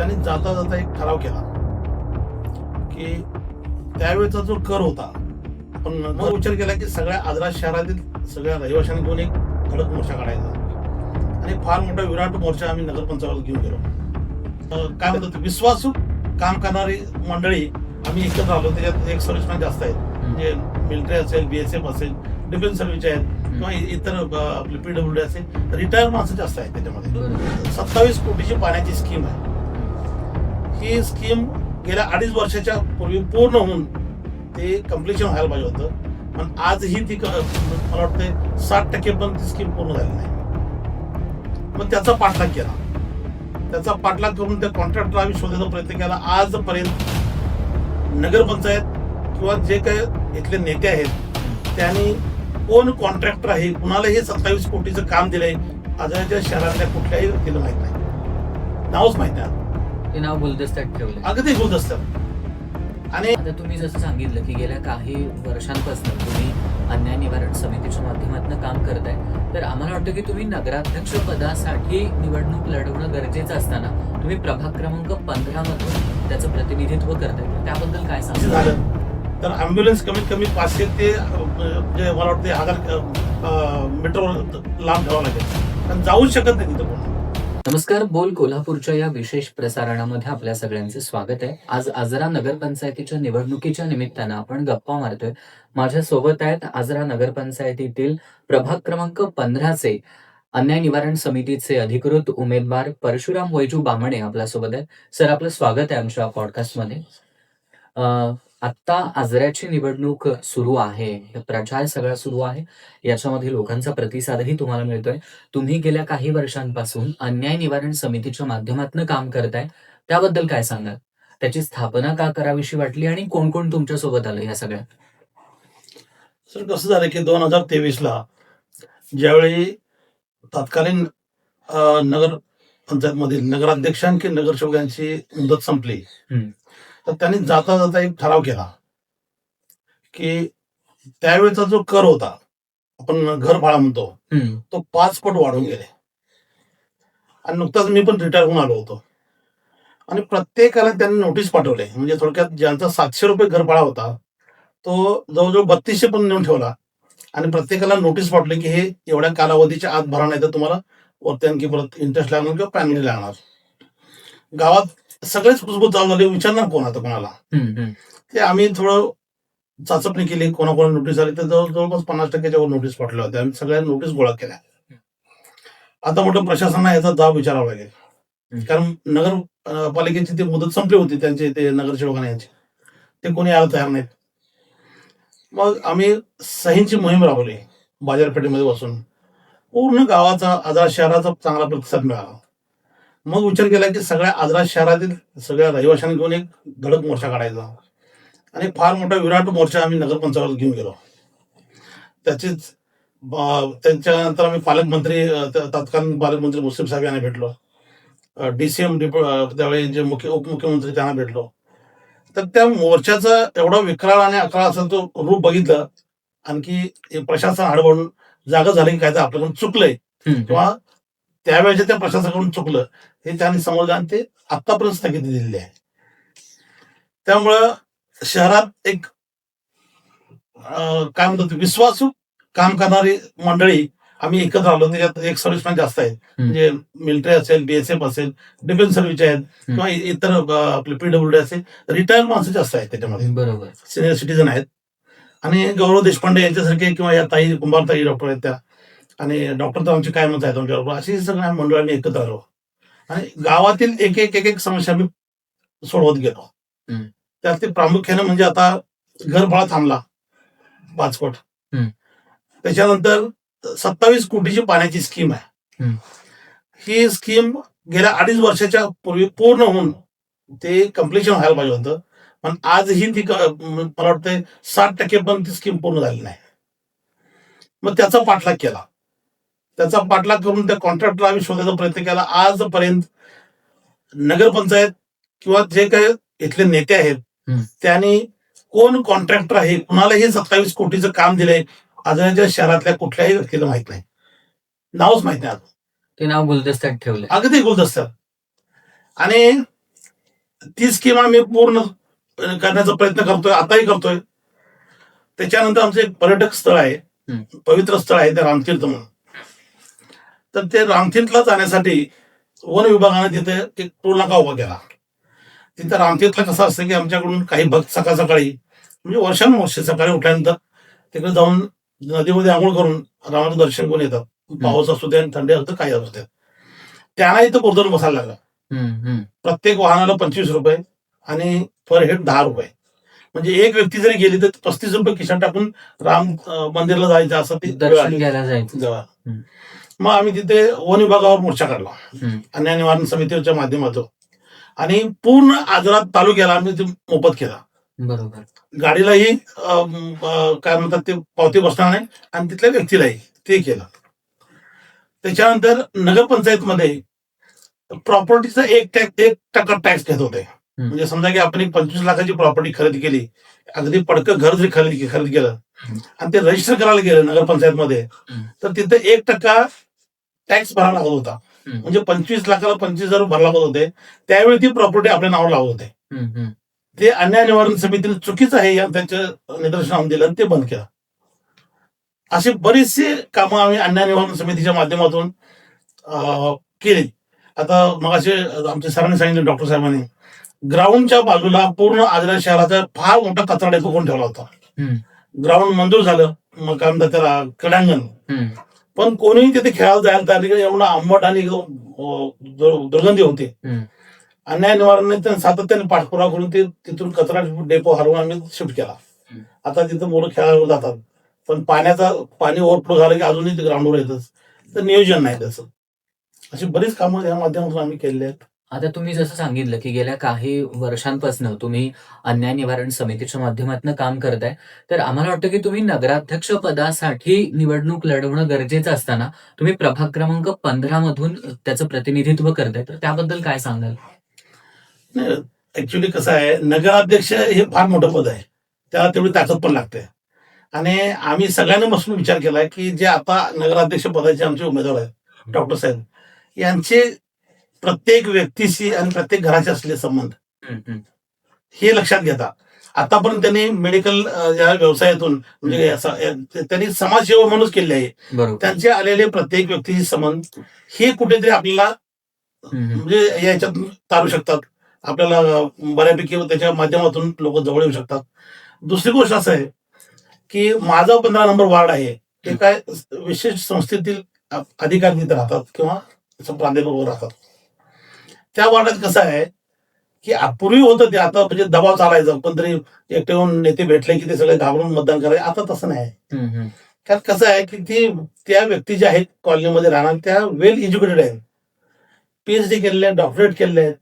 त्यांनी जाता जाता एक ठराव केला. की त्यावेळेचा जो कर होता आपण मग विचार केला की सगळ्या आजरा शहरातील सगळ्या रहिवाशांनी घेऊन एक धडक मोर्चा काढायचा. आणि फार मोठा विराट मोर्चा आम्ही नगरपंचायत घेऊन गेलो. काय म्हणतात विश्वासू काम करणारी मंडळी आम्ही एकत्र आलो त्याच्यात एक सर्व्हिसमॅन जास्त आहेत. म्हणजे मिलिटरी असेल बीएसएफ असेल डिफेन्स सर्व्हिसचे आहेत किंवा इतर आपले पीडब्ल्यू डी असेल रिटायर माणसं जास्त आहेत त्याच्यामध्ये. सत्तावीस कोटीची पाण्याची स्कीम आहे. ती स्कीम गेल्या अडीच वर्षाच्या पूर्वी पूर्ण होऊन ते कम्प्लिशन व्हायला पाहिजे होतं. पण आजही ती क- मला वाटतं साठ टक्के पण ती स्कीम पूर्ण झाली नाही. मग त्याचा पाठलाग केला. त्याचा पाठलाग करून त्या कॉन्ट्रॅक्टरला आम्ही शोधायचा प्रयत्न केला. आजपर्यंत नगरपंचायत किंवा जे काही इथले नेते आहेत त्यांनी कोण कॉन्ट्रॅक्टर आहे कुणाला हे सत्तावीस कोटीचं काम दिलंय आजच्या शहरातल्या कुठल्याही व्यक्तीला माहीत नाही. नावच माहीत नाही. ते नाव गुलदस्त्यात ठेवले अगदी असतं आणि आता तुम्ही जसं सांगितलं की गेल्या काही वर्षांपासून तुम्ही अन्याय निवारण समितीच्या माध्यमातून काम करताय तर आम्हाला वाटतं की तुम्ही नगराध्यक्ष पदासाठी निवडणूक लढवणं गरजेचं असताना तुम्ही प्रभाग क्रमांक पंधरा मधून त्याचं प्रतिनिधित्व करताय. त्याबद्दल काय असं सांगा? झालं. तर अँब्युलन्स कमीत कमी पाचशे ते म्हणजे मला वाटते हजार मीटर लांब ठेवावं लागेल. कारण जाऊच शकत नाही तिथं कोण. नमस्कार बोल कोल्हापूरच्या या विशेष प्रसारणामध्ये आपल्या सगळ्यांचे स्वागत आहे. आज आजरा नगरपंचायतीच्या निवडणुकीच्या निमित्तानं आपण गप्पा मारतोय. माझ्या सोबत आहेत आजरा नगरपंचायतीतील प्रभाग क्रमांक पंधराचे अन्याय निवारण समितीचे अधिकृत उमेदवार परशुराम वैजू बामणे आपल्यासोबत आहेत. सर आपलं स्वागत आहे आमच्या पॉडकास्टमध्ये आत्ता आजऱ्याची निवडणूक सुरू आहे. प्रचार सगळा सुरू आहे. याच्यामध्ये लोकांचा प्रतिसादही तुम्हाला मिळतोय. तुम्ही गेल्या काही वर्षांपासून अन्याय निवारण समितीच्या माध्यमातून काम करताय. त्याबद्दल काय सांगाल? त्याची स्थापना का करावीशी वाटली आणि कोण कोण तुमच्यासोबत आलं या सगळ्या? सर कसं झालं की दोन हजार तेवीसला ज्यावेळी तत्कालीन नगर पंचायतमधील नगराध्यक्ष आणखी नगरसेवकांची मुदत संपली. तर त्यांनी जाता जाता एक ठराव केला की त्यावेळेचा जो कर होता आपण घर भाडा म्हणतो तो पाच पट वाढून गेले. आणि नुकताच मी पण रिटायर होऊन आलो होतो. आणि प्रत्येकाला त्यांनी नोटीस पाठवले. म्हणजे थोडक्यात ज्यांचा सातशे रुपये घरभाडा होता तो जवळजवळ बत्तीसशे पण नेऊन ठेवला. आणि प्रत्येकाला नोटीस पाठवली की हे एवढ्या कालावधीच्या आत भरा नाही तर तुम्हाला वरती आणखी परत इंटरेस्ट लागणार किंवा पॅनल्टी लागणार. गावात सगळेच कुसबूत चालू झाले विचारणार कोण आता कोणाला. ते आम्ही थोडं चाचपणी केली कोणाकोणा नोटीस आली तर जवळ जवळपास पन्नास टक्क्याच्या वर नोटीस पाठवल्या होत्या. आम्ही सगळ्या नोटीस गोळा केल्या. आता मोठं प्रशासनाला याचा जाब विचारावा लागेल. कारण नगर पालिकेची ती मुदत संपली होती त्यांचे ते नगरसेवकांना यांची. ते कोणी यायला तयार नाहीत. मग आम्ही सहींची मोहीम राबवली बाजारपेठेमध्ये बसून. पूर्ण गावाचा आजरा शहराचा चांगला प्रतिसाद मिळाला. मग विचार केला की सगळ्या आजरा शहरातील सगळ्या रहिवाशांनी घेऊन एक धडक मोर्चा काढायचा. आणि फार मोठा विराट मोर्चा आम्ही नगरपंचायत घेऊन गेलो. त्याचीच त्यांच्यानंतर आम्ही पालकमंत्री तत्कालीन पालकमंत्री मुस्लिम साहेब यांना भेटलो. डीसीएम त्यावेळी जे मुख्य उपमुख्यमंत्री त्यांना भेटलो. तर त्या मोर्चाचा एवढा विक्राळ आणि अकराळ असं तो रूप बघितलं आणखी प्रशासन हडबडून जागा झाली की काय तर आपल्याकडून चुकलंय. किंवा त्यावेळेच्या त्या प्रशासनाकडून चुकलं हे त्यांनी समजलं आणि ते आतापर्यंत स्थगिती दिलेली आहे. त्यामुळं शहरात एक काय म्हणतात विश्वासू काम करणारी मंडळी आम्ही एकत्र आलो. त्याच्यात एक सर्व्हिसमॅन जास्त आहेत. म्हणजे मिलिटरी असेल बीएसएफ असेल डिफेन्स सर्व्हिसचे आहेत किंवा इतर आपले पीडब्ल्यू डी असेल रिटायर माणसं जास्त आहेत त्याच्यामध्ये. बरोबर. सिनियर सिटीजन आहेत. आणि गौरव देशपांडे यांच्यासारखे किंवा या ताई कुंभार ताई डॉक्टर आहेत त्या आणि डॉक्टर तर आमचे कायमच आहेत आमच्याबरोबर अशी सगळ्या मंडळांनी एकत्र आलो. आणि गावातील एक एक एक एक समस्या आम्ही सोडवत गेलो. हम्म. त्यात प्रामुख्याने म्हणजे आता घर भाडा थांबला पाचपट हम्म. त्याच्यानंतर सत्तावीस कोटीची पाण्याची स्कीम आहे. ही स्कीम गेल्या अडीच वर्षाच्या पूर्वी पूर्ण होऊन ते कम्प्लिशन व्हायला पाहिजे होतं. पण आजही ती मला वाटतं साठ टक्के पण ती स्कीम पूर्ण झाली नाही. मग त्याचा पाठलाग केला. त्याचा पाठलाग करून त्या कॉन्ट्रॅक्टरला आम्ही शोधायचा प्रयत्न केला. आजपर्यंत नगरपंचायत किंवा जे काही इथले नेते आहेत. त्यांनी कोण कॉन्ट्रॅक्टर आहे कुणाला हे सत्तावीस कोटीचं काम दिलंय आजच्या शहरातल्या कुठल्याही व्यक्तीला माहीत नाही. नावच माहीत नाही ते नाव गुलदस्त्यात ठेवलंय. अगदी गुलदस्त्यात. आणि ती स्कीम आम्ही पूर्ण करण्याचा प्रयत्न करतोय आताही करतोय. त्याच्यानंतर आमचं एक पर्यटक स्थळ आहे. पवित्र स्थळ आहे ते रामतीर्थ म्हणून. तर ते रामतीर्थला जाण्यासाठी वन विभागाने तिथे एक टोल नाका उभा केला. तिथं रामतीर्थला कसं असतं की आमच्याकडून काही भक्त सकाळ सकाळी म्हणजे वर्षानुवर्ष सकाळी उठल्यानंतर तिकडे जाऊन नदीमध्ये आंघोळ करून रामाचं दर्शन करून येतात. पाऊस असू दे आणि थंडी असू दे काही असू दे. त्यांना इथं पोर्दर बसायला लागला. प्रत्येक वाहनाला पंचवीस रुपये आणि पर हेड दहा रुपये. म्हणजे एक व्यक्ती जरी गेली तर पस्तीस रुपये खिशात टाकून राम मंदिरला जायचं असं ती मग आम्ही तिथे वन विभागावर मोर्चा काढला. अन्याय निवारण समितीच्या माध्यमातून. आणि पूर्ण आजरात तालुक्याला आम्ही ते मोफत केला. बरोबर. गाडीलाही काय म्हणतात ते पावती बसणार नाही. आणि तिथल्या व्यक्तीलाही ते केलं. त्याच्यानंतर नगरपंचायतमध्ये प्रॉपर्टीचा एक टॅक्स एक टक्का टॅक्स घेत होते. म्हणजे समजा की आपण एक पंचवीस लाखाची प्रॉपर्टी खरेदी केली अगदी पडकं घर जरी खरेदी खरेदी केलं. आणि ते रजिस्टर करायला गेलं नगरपंचायतमध्ये हम्म. तर तिथे एक टक्का टॅक्स भरावा लागत होता. म्हणजे पंचवीस लाखाला पंचवीस हजार भरायला लागत होते त्यावेळी ती प्रॉपर्टी आपल्या नावावर लावत होते. ते अन्याय निवारण समितीने चुकीचं आहे या त्यांच्या निदर्शन आणून दिलं आणि ते बंद केलं असे बरेचसे कामं आम्ही अन्याय निवारण समितीच्या माध्यमातून केली आता मग असे आमच्या सरांनी सांगितलं डॉक्टर साहेबांनी ग्राउंडच्या बाजूला पूर्ण आजरा शहराचा फार मोठा कचरा करून ठेवला होता. ग्राउंड मंजूर झालं मग काय म्हणतात त्याला क्रीडांगण हम्म. पण कोणीही तिथे खेळायला जायला तयार नाही. एवढं आंबट आणि एकदम, दुर्गंधी होती. अन्याय निवारणाने त्यांनी सातत्याने पाठपुरावा करून ते तिथून कचरा डेपो हरवून आम्ही शिफ्ट केला. आता तिथं मुलं खेळायला जातात पण पाण्याचा पाणी ओव्हरफ्लो झालं की अजूनही ते ग्राउंडवर येतच तर नियोजन नाही त्याचं अशी बरीच कामं या माध्यमातून आम्ही केलेली आहेत आता तुम्ही जसं सांगितलं की गेल्या काही वर्षांपासून तुम्ही अन्याय निवारण समितीच्या माध्यमातून काम करताय तर आम्हाला वाटतं की तुम्ही नगराध्यक्ष पदासाठी निवडणूक लढवणं गरजेचं असताना तुम्ही प्रभाग क्रमांक पंधरा मधून त्याचं प्रतिनिधित्व करताय तर त्याबद्दल काय सांगाल? ऍक्च्युली कसं आहे नगराध्यक्ष हे फार मोठं पद आहे. त्याला तेवढी ताकद पण लागते. आणि आम्ही सगळ्यांनी बसून विचार केला की जे आता नगराध्यक्ष पदाचे आमचे उमेदवार आहेत डॉक्टर साहेब यांचे प्रत्येक व्यक्तीशी आणि प्रत्येक घराचे असलेले संबंध. हे लक्षात घेता. आतापर्यंत त्यांनी मेडिकल या व्यवसायातून म्हणजे त्यांनी समाजसेवा म्हणूनच केली आहे. त्यांचे आलेले प्रत्येक व्यक्तीचे संबंध हे कुठेतरी आपल्याला. म्हणजे याच्यात तारू शकतात. आपल्याला बऱ्यापैकी त्याच्या माध्यमातून लोक जवळ येऊ शकतात. दुसरी गोष्ट असं आहे की माझा पंधरा नंबर वार्ड आहे. ते काय विशेष संस्थेतील अधिकारी तिथे राहतात किंवा प्राध्यापक राहतात. त्या वार्डात कसं आहे की पूर्वी होतं ते आता म्हणजे दबाव चालायचा पण तरी एकटे येऊन नेते भेटले की ते सगळे घाबरून मतदान करायचे आता तसं नाही. कारण कसं आहे की ती त्या व्यक्ती ज्या आहेत कॉलनीमध्ये राहणार त्या वेल एज्युकेटेड आहेत. पीएचडी केलेले आहेत डॉक्टरेट केलेले आहेत.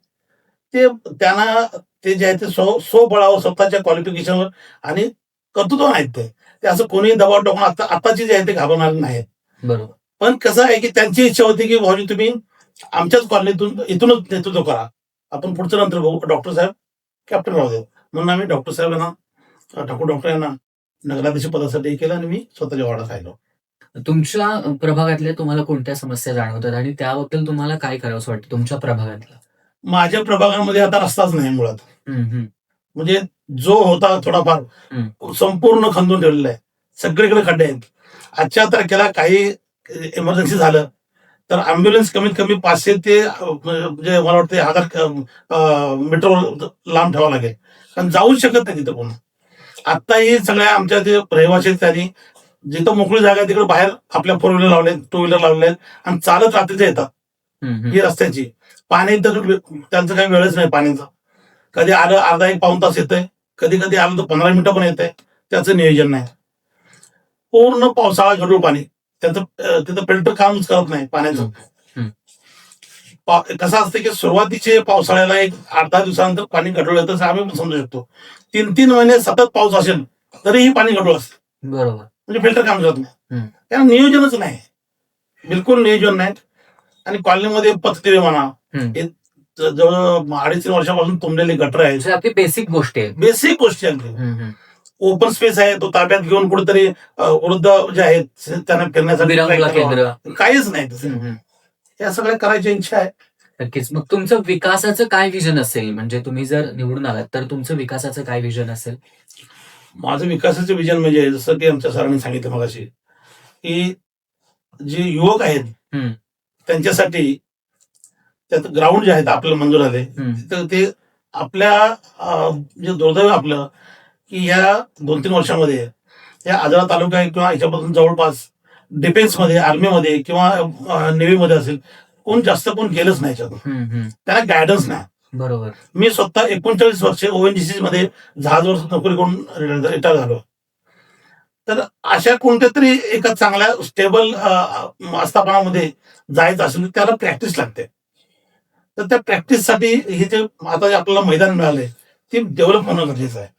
ते त्यांना ते जे आहे ते स्व स्वबळावर स्वतःच्या क्वालिफिकेशनवर आणि कर्तृत्व आहेत ते. ते असं कोणीही दबाव टाकून आता आताची जे आहे ते घाबरणार नाहीत. बरोबर. पण कसं आहे की त्यांची इच्छा होती की भाऊजी तुम्ही आमच्याच कॉलनीतून इथूनच नेतृत्व करा. आपण पुढचं नंतर बघू. डॉक्टर साहेब कॅप्टन राहू देऊ म्हणून आम्ही डॉक्टर साहेब यांना ठाकूर डॉक्टर यांना नगराध्यक्ष पदासाठी केलं आणि मी स्वतःच्या वार्डात राहिलो. तुमच्या प्रभागातल्या तुम्हाला कोणत्या समस्या जाणवतात आणि त्याबद्दल तुम्हाला काय करावंसं वाटतं तुमच्या प्रभागातलं? माझ्या प्रभागामध्ये आता रस्ताच नाही मुळात. म्हणजे जो होता थोडाफार संपूर्ण खंदून ठेवलेला आहे. सगळीकडे खड्डे आहेत. आजच्या तारखेला काही इमर्जन्सी झालं. तर अँब्युलन्स कमीत कमी पाचशे ते म्हणजे मला वाटतं हजार मीटर लांब ठेवावं लागेल. कारण जाऊच शकत नाही तिथं कोण. आत्ताही सगळ्या आमच्या ते रहिवासी आहेत त्यांनी. जिथं मोकळी जागा आहे तिकडे बाहेर आपल्या फोर व्हीलर लावले टू व्हीलर लावले आणि चालत रात्रीचे येतात. ही रस्त्याची. पाणी तर त्यांचं काही वेळच नाही पाण्याचं कधी आलं अर्धा एक पाऊन तास येतंय. कधी कधी आलं तर पंधरा मिनिटं पण येतंय. त्याचं नियोजन नाही. पूर्ण पावसाळा गढूळ पाणी. त्यांचं तिथं फिल्टर कामच करत नाही पाण्याचं. कसं असतं की सुरुवातीचे पावसाळ्याला एक आठ दहा दिवसानंतर पाणी येतं असं आम्ही पण समजू शकतो. तीन तीन महिने सतत पाऊस असेल तरीही पाणी गढूळ असतं. बरोबर. म्हणजे फिल्टर काम करत नाही. कारण नियोजनच नाही. बिलकुल नियोजन नाही. आणि कॉलनीमध्ये पथदिवे म्हणा. हे जवळ अडीच तीन वर्षापासून तुंबलेले गटर आहेत. म्हणजे बेसिक गोष्टी आहेत बेसिक गोष्टी अगदी. ओपन स्पेस आहे तो ताब्यात घेऊन कुठेतरी वृद्ध जे आहेत त्यांना फिरण्यासाठी काहीच नाही. या सगळ्या करायची इच्छा आहे. नक्कीच. मग तुमचं विकासाचं काय विजन असेल? म्हणजे तुम्ही जर निवडून आलात तर तुमचं विकासाचं काय विजन असेल? माझं विकासाचं विजन म्हणजे जसं की आमच्या सरांनी सांगितलं मगाशी की जे युवक आहेत. त्यांच्यासाठी त्यात ग्राउंड जे आहेत आपल्याला मंजूर झाले. तर ते आपल्या जे दुर्दैव आपलं की या दोन तीन वर्षामध्ये या आजरा तालुका किंवा याच्यापासून जवळपास डिफेन्समध्ये आर्मीमध्ये किंवा नेव्हीमध्ये असेल कोण जास्त कोण गेलंच नाही याच्यातून. हम्म. त्यांना गायडन्स नाही. बरोबर. मी स्वतः एकोणचाळीस वर्ष ओएनजीसी मध्ये जहाजवर नोकरी करून रिटायर झालो. तर अशा कोणत्या तरी एका चांगल्या स्टेबल आस्थापनामध्ये जायचं असेल त्याला प्रॅक्टिस लागते. तर त्या प्रॅक्टिससाठी हे जे आता आपल्याला मैदान मिळालंय ते डेव्हलप होणं गरजेचं आहे.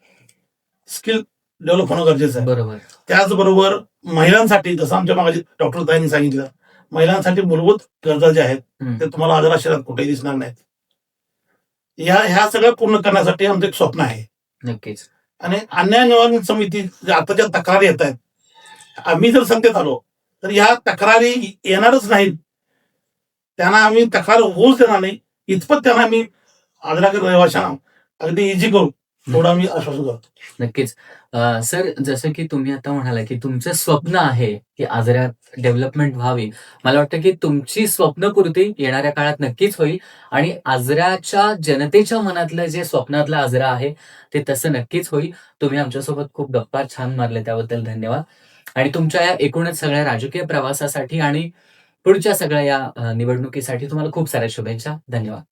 स्किल डेव्हलप होणं गरजेचं आहे. बरोबर. त्याचबरोबर महिलांसाठी जसं आमच्या मागाशी डॉक्टर ताईंनी सांगितलं महिलांसाठी मूलभूत गरजा ज्या आहेत. ते तुम्हाला आजरा शहरात कुठेही दिसणार नाहीत. या ह्या सगळ्या पूर्ण करण्यासाठी आमचं एक स्वप्न आहे. नक्कीच. आणि अन्याय निवारण समिती आताच्या तक्रारी येत आहेत आम्ही जर सत्तेत आलो तर ह्या तक्रारी येणारच नाहीत. त्यांना आम्ही तक्रार होऊच देणार नाही. इतपत त्यांना आम्ही आजराकर रहिवाशांना अगदी इझी करू. थोडा मी आश्वासन करतो नक्कीच. अं, सर जसं की तुम्ही आता म्हणाला की तुमचं स्वप्न आहे की आजऱ्यात डेव्हलपमेंट व्हावी. मला वाटतं की तुमची स्वप्नपूर्ती येणाऱ्या काळात नक्कीच होईल. आणि आजऱ्याच्या जनतेच्या मनातलं जे स्वप्नातलं आजरा आहे ते तसं नक्कीच होईल. तुम्ही आमच्यासोबत खूप गप्पा छान मारले त्याबद्दल धन्यवाद. आणि तुमच्या या एकूणच सगळ्या राजकीय प्रवासासाठी आणि पुढच्या सगळ्या या अं, निवडणुकीसाठी तुम्हाला खूप साऱ्या शुभेच्छा. धन्यवाद.